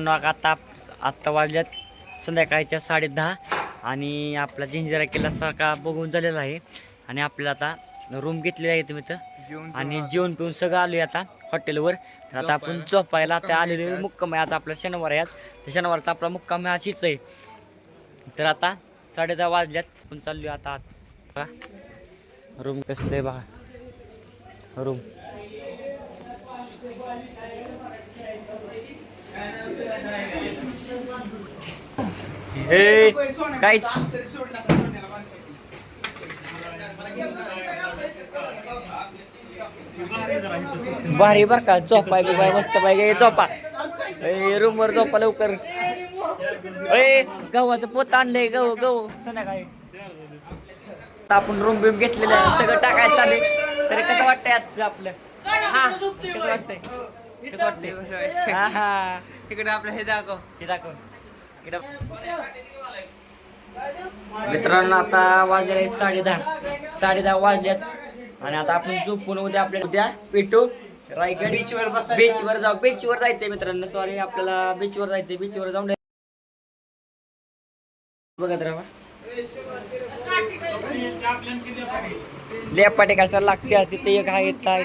तर मित्रांनो आता आत्ता वाजल्यात संध्याकाळच्या साडे दहा आणि आपला जिंजिरा किल्ला सकाळ बघून झालेला आहे. आणि आपल्याला आता रूम घेतलेली आहे तुम्ही जेवण आणि जेवण पिऊन सगळं आलोय आता हॉटेलवर तर आता आपण झोपायला आता आलेलो मुक्काम आहे. आज आपला शनिवार आहे तर शनिवारचा आपला मुक्काम आहे अशीच आहे. तर आता साडे दहा वाजल्यात. आपण चाललोय आता आत. रूम कसं आहे बघा. रूम हे काहीच भारी बर का झोपाय बिपाय मस्त पाहिजे झोपा. रूम वर झोपा लवकर. ए गव्हाचं पोत आणलंय गहू गहू संध्याकाळी. आता आपण रूम बिम घेतलेलं आहे सगळं टाकायचं चालेल तरी कसं वाटतंय आजचं आपलं? हा कसं वाटतंय? कसं तिकडे आपलं हे दाखव. हे दाखव. इकडं. मित्रांनो आता वाजले साडे दहा साडे दहा वाजल्यात आणि आता आपण झोपून उद्या आपल्या उद्या पेटू. रायगड बीचवर. बीचवर जाऊ. बीचवर जायचंय मित्रांनो. सॉरी आपल्याला बीचवर जायचंय. बीचवर जाऊन बघत राहा. लेपाटे कशाला लागते तिथे एक आहे इथं आहे.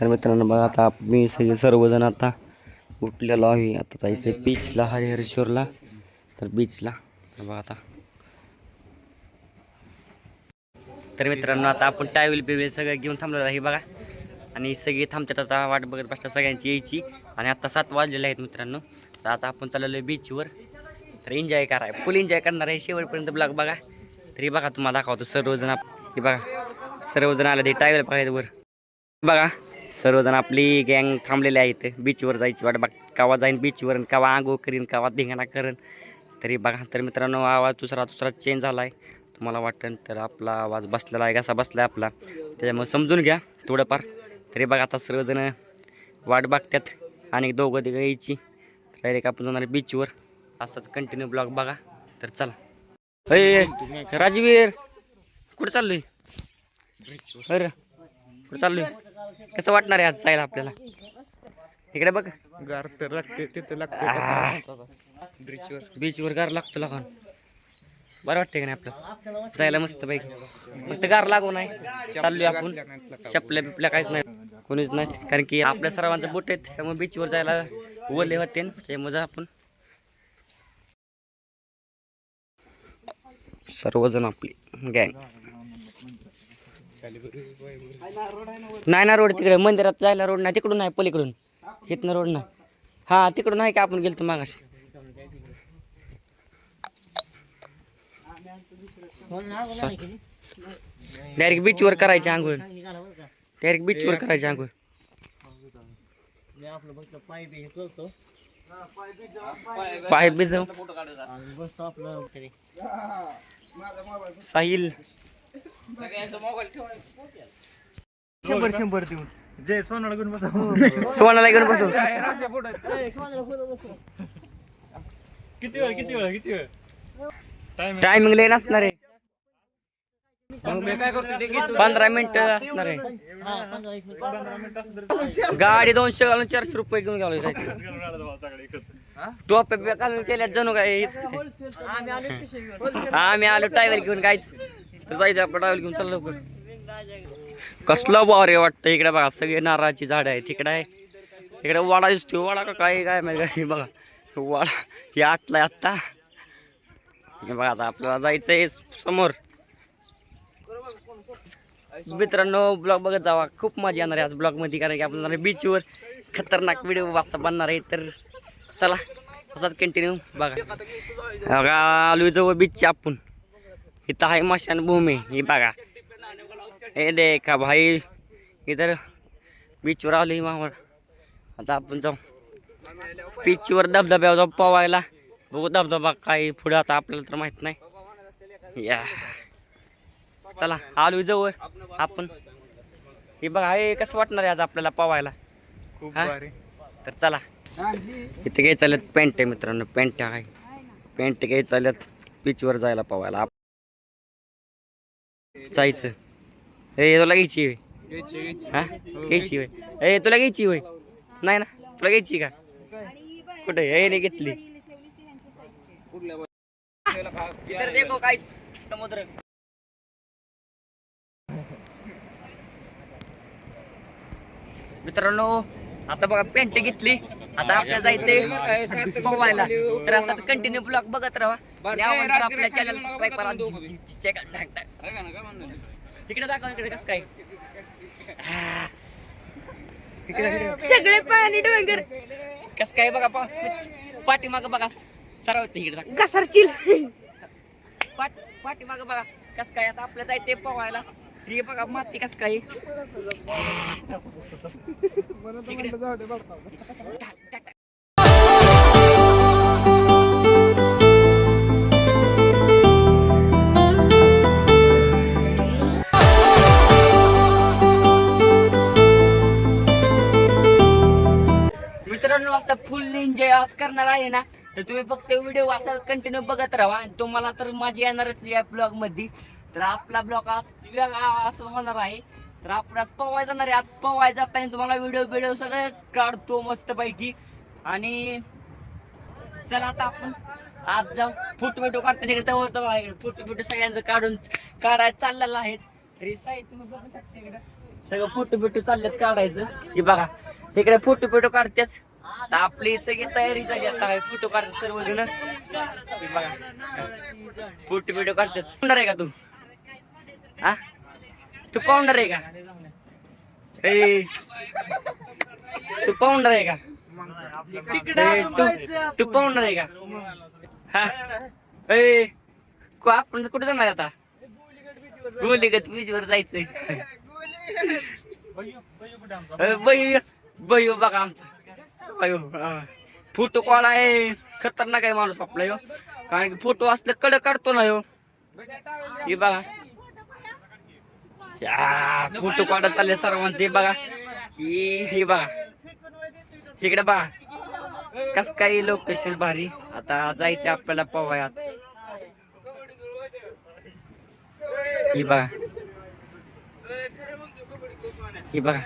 तर मित्रांनो बघा आता मी सगळे सर्वजण आता उठलेलो आहे. आता जायचं बीचला हरिहरेश्वरला. तर बीचला तर बघा आता. तर मित्रांनो आता आपण टायवेल बिवेल सगळं घेऊन थांबलेलं आहे बघा. आणि सगळे थांबतात आता वाट बघत बसतात सगळ्यांची यायची. आणि आता सात वाजलेले आहेत मित्रांनो. तर आता आपण चाललेलो आहे बीचवर तर एन्जॉय करा. फुल एन्जॉय करणार आहे. शेवटपर्यंत ब्लॉग बघा. तरी बघा तुम्हाला दाखवतो सर्वजण आप हे बघा. सर्वजण आले ते टायवेल बघायचं वर. बघा सर्वजण आपली गँग थांबलेले आहेत. बीचवर जायची वाट बघ कावा जाईन बीचवर आणि कावा करीन कावा धिंगाणा करेन. तरी बघा तर मित्रांनो आवाज दुसरा दुसरा चेंज झाला आहे तुम्हाला वाटेल तर आपला आवाज बसलेला आहे कसा बसला आहे आपला. त्याच्यामुळे समजून घ्या थोडंफार. तरी बघा आता सर्वजण वाट बघतात आणि दोघं तिघं यायची. डायरेक्ट आपण जाणार बीचवर असंच कंटिन्यू ब्लॉग बघा. तर चला. अय राजवीर कुठं चाललोय? अरे कुठं चाललोय? कसं वाटणार आहे आज जायला आपल्याला? इकडे बघ. गार तर लागते तिथं. लागते बीचवर गार लागतो लागान बरं वाटतंय का नाही आपलं? जायला मस्त पैकी. फक्त गार लागू नाही चाललोय आपण. चपल्या बिपल्या काहीच नाही. कोणीच नाही. कारण की आपल्या सर्वांचं बोट आहेत त्यामुळे बीचवर जायला ओले होते त्यामुळे मजा आपण. सर्वजण आपली गँग नाही ना रोड तिकडे मंदिरात जायला रोड नाही तिकडून नाही पलीकडून. इथनं रोड ना हा तिकडून आहे का आपण गेलतो मागाशी? डायरेक्ट बीचवर करायची आंघोळ. डायरेक्ट बीचवर करायची आंघोळ. पाय भिजव साहिल. शंभर शंभर देऊन. जय सोनाला घेऊन बसा सोनाला घेऊन बसू किती वेळ किती वेळ किती वेळ? टायमिंग लय नसणार आहे. पंधरा मिनिट असणार आहे. गाडी दोनशे घालून चारशे रुपये घेऊन गेलो टोप्या बिप्या घालून केल्या जणू काय. आम्ही आलो टायवर घेऊन गायच तर जायचं आपण टायवर घेऊन चाललो लवकर. कसलं बारे वाटतं इकडे बघा सगळे नारळाची झाड आहे तिकडे आहे. इकडे वाडा दिसतो वाडा का काय काय माहिती बघा. वाडा हे आटलाय आत्ता. बघा आता आपल्याला जायचंय समोर. मित्रांनो ब्लॉग बघत जावा. खूप मजा येणार आहे आज ब्लॉगमध्ये कारण की आपण बीचवर खतरनाक व्हिडिओ वाचा बनणार आहे. तर चला असाच कंटिन्यू बघा. बघा आलो जवळ बीचची आपण. इथं आहे मशानभूमी ही बघा. हे देखा भाई. इधर बीचवर आलो ही मावळ आता आपण जाऊ. बीचवर धबधब्यावर जाऊ पवायला. बघू धबधबा काही पुढे आता आपल्याला तर माहीत नाही. या. चला आलो जवळ. आपण. हे बघा हे कसं वाटणार आहे आज आपल्याला पवायला खूप हा? भारी. तर चला. इथे काय चालत पॅन्ट आहे मित्रांनो पॅन्ट आहे. पेंट काही चालत बीचवर जायला पावायला आप- जायचं. ए तुला घ्यायची होय? हा? घ्यायची होय? ए तुला घ्यायची होय? नाही ना? तुला घ्यायची का? कुठे? ए नाही घेतली. देखो काय समुद्र. मित्रांनो आता बघा पेंट घेतली. आता आपल्याला जायचंय पोवायला तर असं कंटिन्यू ब्लॉग बघत राहा. तर आपल्या चॅनल सबस्क्राईब करा. इकडे दाखव इकडे कसं काय? हा. सगळे पाणी डोंगर. कसं काय बघा पा पाठीमागं बघा सरळ ते इकडे पाठ पाठीमागं बघा कसं काय? आता आपल्याला जायचंय पोवायला हे बघा माती कस काय? मित्रांनो असं फुल एन्जॉय आज करणार आहे ना? तर तुम्ही फक्त व्हिडिओ असा कंटिन्यू बघत राहा आणि तुम्हाला तर माझी येणारच या ब्लॉगमध्ये तर आपला ब्लॉग आज वेगळा असं होणार आहे. तर आपण आज पवाय जाणार आहे. आज पवाय जाताना तुम्हाला व्हिडिओ बिडिओ सगळं काढतो मस्त पैकी आणि चला आता आपण आज जाऊ. फोटो बिटो काढता. फुट जवळ फोटो बिटो सगळ्यांचं काढून काढायचं चाललेलं आहे. तरी साई तुम्ही बघू शकता इकडं. सगळं फोटो बिटो चाललेत काढायचं. हे बघा. इकडे फोटो बिटो काढतात. आपली सगळी तयारी झाली. आता फोटो काढतात सर्वजण. बघा. फोटो बिटो काढतात. आहे का तू? हा तू पाहुणार आहे का ए. तू पाहुणार आहे का तू तू पाहुणार आहे का हा? ए आपण कुठे जाणार आता? गोलीगत बीचवर जायचंय. बयू बयू बघा आमचा. बयू फोटो कॉल आहे? खतरनाक आहे माणूस आपला यो. कारण की फोटो असले कडे काढतो ना यो. हे बघा. फोटो काढत चालले सर्वांचे. बघा. ही हे बघा. इकडे बघा. कस काही लोकेशन भारी. आता जायचं आपल्याला पवायात. ही बघा. ही बघा.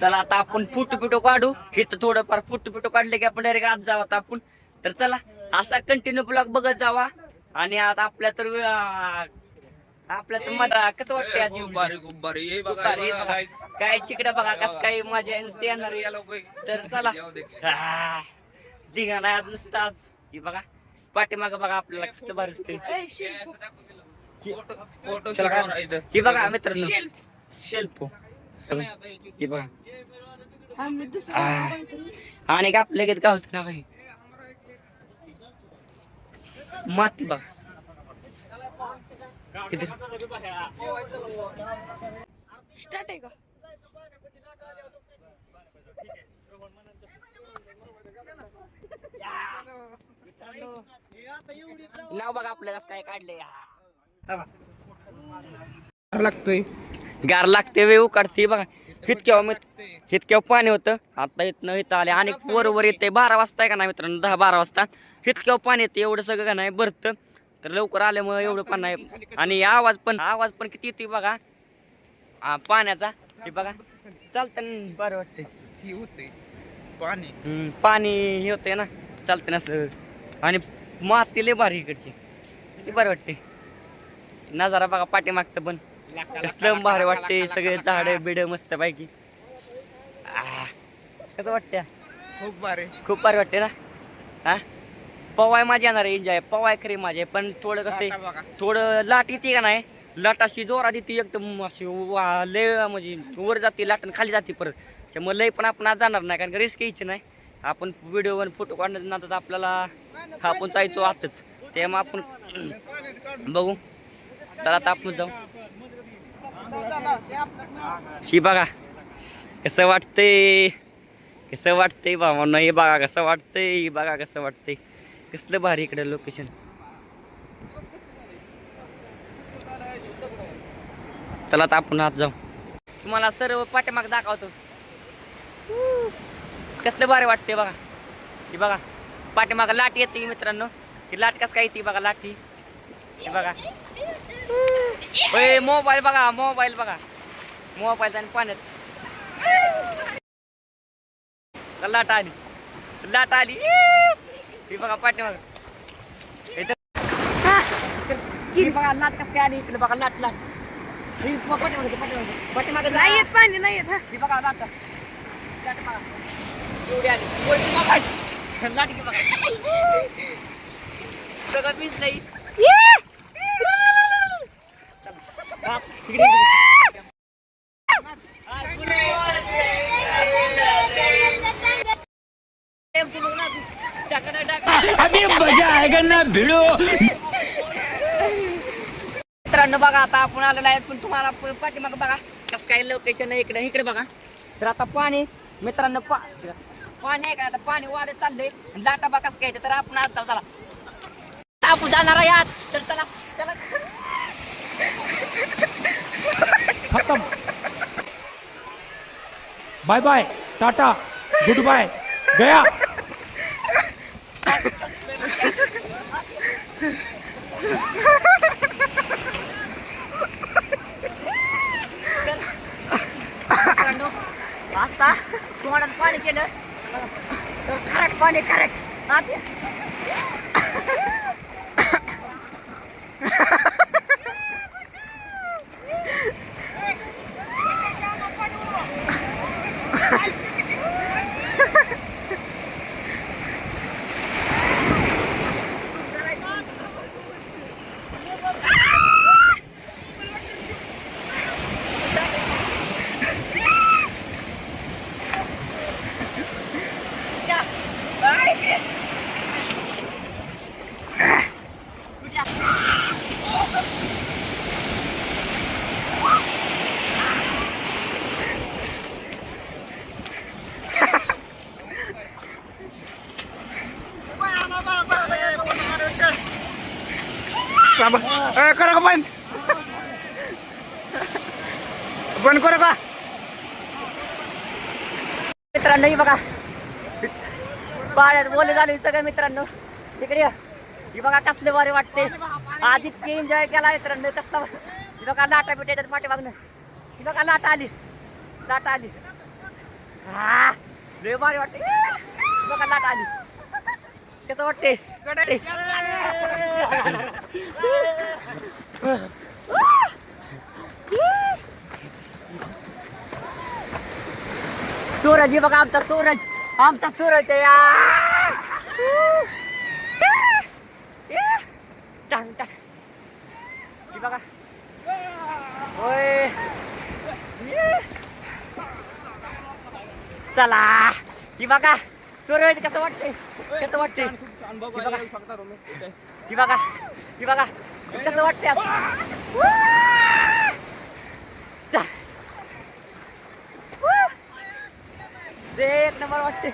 चला आता आपण फोटो पिटो काढू. इथं थोडंफार फोटो पिटो काढले की आपण डायरेक्ट आज जावं आपण. तर चला असा कंटिन्यू ब्लॉग बघत जावा. आणि आता आपल्या तर अं, आपल्या तर मला कसं वाटतंय आज हे बघा हे आहे बघा. काय चिकडे बघा कस काय मजा नुसते येणार या लोक तर चला. धिंगाणा आहे आज नुसतं आज. ही बघा. पाठीमाग बघा आपल्याला कसं भारी दिसतंय. फोटो चला काय? ही बघा मित्रांनो. शेल्फ ही बघा. आ, आणि का आपल्या होतं ना काही माती बघा. किती? स्टार्ट आहे का? नाव बघा आपल्याला काय काढले लागतोय. गार लागते वेऊ काढते बघा. इतक्या इतक्या पाणी होतं. आता इथनं इथं आले. आणि वर येते बारा वाजता आहे का नाही मित्रांनो? दहा बारा वाजता. इतक्या पाणी येते एवढं सगळं का नाही? भरतं. तर लवकर आल्यामुळे एवढं पण नाही. आणि आवाज पण आवाज पण किती येते बघा. आ, पाण्याचा. हे बघा. चालतं बरं वाटतंय. ही होते पाणी. पाणी हे होतंय ना. चालतं ना असं. आणि माती लय भारी इकडची. किती बरं वाटते नजारा बघा पाठीमागचं पण. कसलं भारी वाटते सगळे झाड बिड मस्त पैकी कसं वाटतं खूप भारी. खूप भारी वाटते ना? हा? पवाय माझी येणार एन्जॉय पवाय खरी माझे पण थोडं कसं आहे, थोडं लाट येते का नाही? लाट अशी जोरात येते एकदम अशी वा- लय म्हणजे वर जाते लाट आणि खाली जाते परत. त्यामुळे लय पण आपण आज जाणार नाही कारण रिस्क घ्यायची नाही. आपण व्हिडिओ वन फोटो काढण्यात नंतर आपल्याला हा आपण जायचो आतच. त्यामुळे आपण बघू. चला आता आपण जाऊ. शी बघा. कसं वाटतंय? कसं वाटतंय बाबा नाही बघा कसं वाटतंय? बघा कसं वाटतंय? कसलं भारी इकडे लोकेशन चला आता आपण आत जाऊ. तुम्हाला सर्व पाठीमाग दाखवतो. कसलं भारी वाटते बघा. हे बघा पाठीमाग लाट येते मित्रांनो. ही लाट कस काय येते बघा लाठी. हे बघा. मोबाईल बघा मोबाईल बघा. मोबाईल आणि पाण्यात. लाट आली. लाट आली. ती बघा पाठीमाग ही. बघा लाट कसं काय आली इकडे बघा लाट लाट ही पाठीमागे पाठीमागे पाठीमागे नाही येत पाणी नाही येत हा. ही बघा लाट लाट बघा. एवढी आली. वरती बघा लाट की बघा. सगळं मीच नाही. हा, इकडे, मित्रांनो बघा आता आपण आलेलो आहे पण तुम्हाला पाठीमाग पाठीमागं बघा कसं काय लोकेशन आहे इकडे इकडे बघा. तर आता पाणी मित्रांनो पा पाणी आहे का? आता पाणी वाढत चाललंय. लाटा बघा कसं काय तर आपण आज जाऊ चला. आपण जाणार आहे आज. तर चला चला. Bye bye tata good bye गया मित्रांनो आता तुम्हाला पाणी केलं. खराट पाणी पाणी खरट आता थांबा. ए, करा का बंद बंद करा का मित्रांनो ही बघा पाण्यात बोले झाले सगळ्या मित्रांनो. तिकडे ही बघा कसले वारे वाटते. आज इतकी एन्जॉय केला मित्रांनो. कसला ही बघा लाटा बिटायच्यात माटे बघणं ही बघा लाट आली. लाट आली. हा. लय भारी वाटते. बघा लाट आली. कसं वाटते? सूरज ही बघा आमचा सूरज. आमचा सूरज या. टांग ही बघा. होय. चला. ही बघा. सूरज कसं वाटते कसं वाटते बघा ही बघा. ही बघा. कसं वाटते आता? चा. एक नंबर वाटते.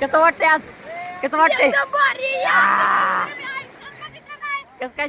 कसं वाटते आज? कसं वाटते कसं काय?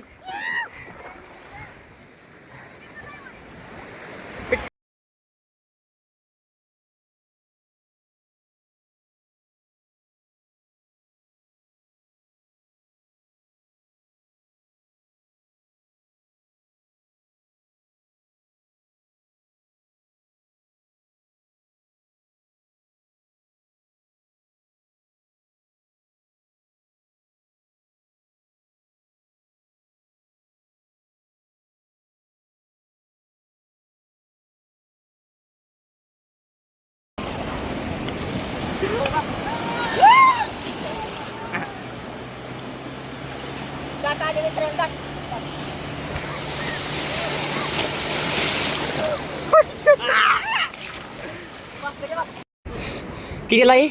कितीला आहे?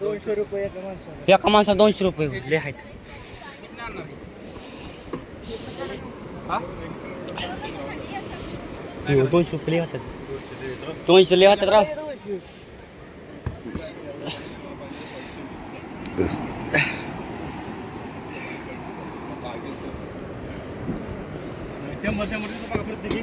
दोनशे रुपये एका माणसाला. एका माणसाला दोनशे रुपये लय आहेत. हो, दोनशे रुपये लय होतात. दोनशे लय होतात राव. शंभर शंभर रुपये बघा प्रत्येकी.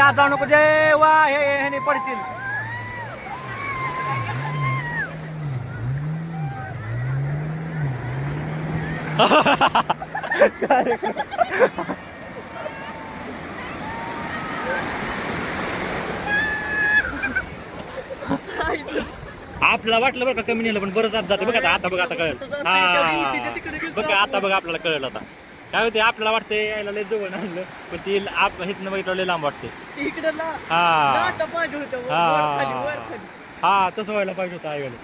आता नको. जय वा हे पडतील. आपल्याला वाटलं बरं का कमी नेलं पण बरं जात जाते. बघ आता आता बघ आता कळलं. हा. बघ आता बघ आपल्याला कळलं आता. काय होते आपल्याला वाटते यायला लय जवळ आणलं पण ती आप हिथनं बघितलं लय लांब वाटते हा. हा. हा तसं व्हायला पाहिजे होतं आईवाले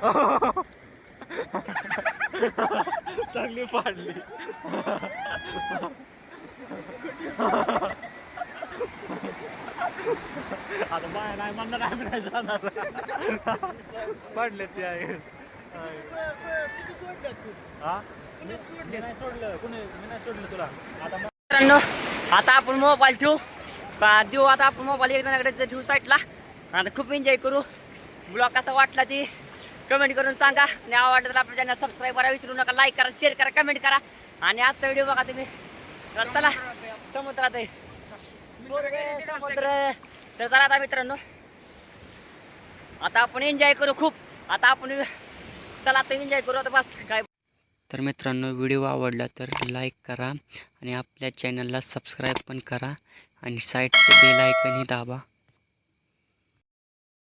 चांगली फाडली. बाय नाही म्हणणार आम्ही नाही जाणार. पडले ते आहे हा? मी मी नाही सोडलं कुणी मी नाही सोडलं तुला आता मग मित्रांनो आता आपण मोबाईल ठेवू. का देऊ आता आपण मोबाईल एक जणाकडे ठेवू साईडला आता खूप एन्जॉय करू. ब्लॉग कसा वाटला ती कमेंट करून सांगा. आणि आवडलं तर आपल्या चॅनल सबस्क्राईब करा. विसरू नका लाईक करा शेअर करा कमेंट करा. आणि आजचा व्हिडिओ बघा तुम्ही. चला समुद्रात आहे. समुद्र. तर चला आता मित्रांनो. आता आपण एन्जॉय करू खूप. आता आपण चला आता एन्जॉय करू आता बस. काय तर मित्रांनो व्हिडिओ आवडला तर लाईक करा आणि आपल्या चॅनलला सबस्क्राईब पण करा आणि साईडचं बेल आयकनही दाबा.